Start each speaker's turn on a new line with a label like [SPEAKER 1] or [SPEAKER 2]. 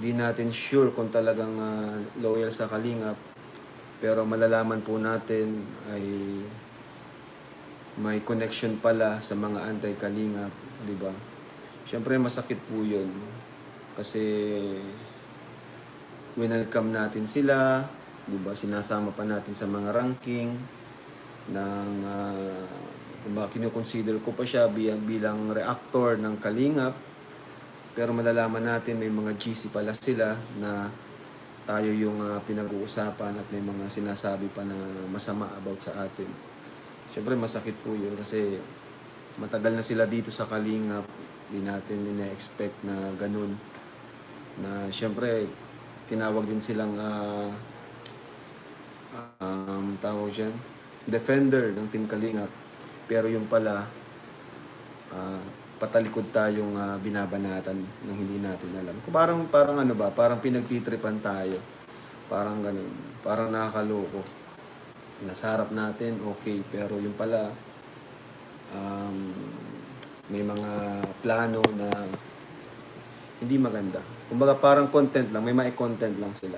[SPEAKER 1] Di natin sure kung talagang ah, loyal sa Kalingap. Pero malalaman po natin ay may connection pala sa mga anti-Kalingap, di ba? Siyempre masakit po yun. Kasi winelcome natin sila, di ba? Sinasama pa natin sa mga ranking ng uh, kumbaga kinukonsider ko pa siya bilang reactor ng Kalingap. Pero malalaman natin may mga GC pala sila na tayo yung ah, pinag-uusapan at may mga sinasabi pa na masama about sa atin. Siyempre masakit po yun kasi matagal na sila dito sa Kalingap. Hindi natin ina-expect na ganun. Na siyempre tinawag din silang ah, um, tawag dyan, defender ng Team Kalingap. Pero yung pala, patalikod tayong ah, binabanatan ng hindi natin alam. Parang, parang ano ba, parang pinagtitripan tayo. Parang ganun, parang nakakaloko. Nasa harap natin, okay, pero yung pala, um, may mga plano na hindi maganda. Kumbaga parang content lang, may mga content lang sila.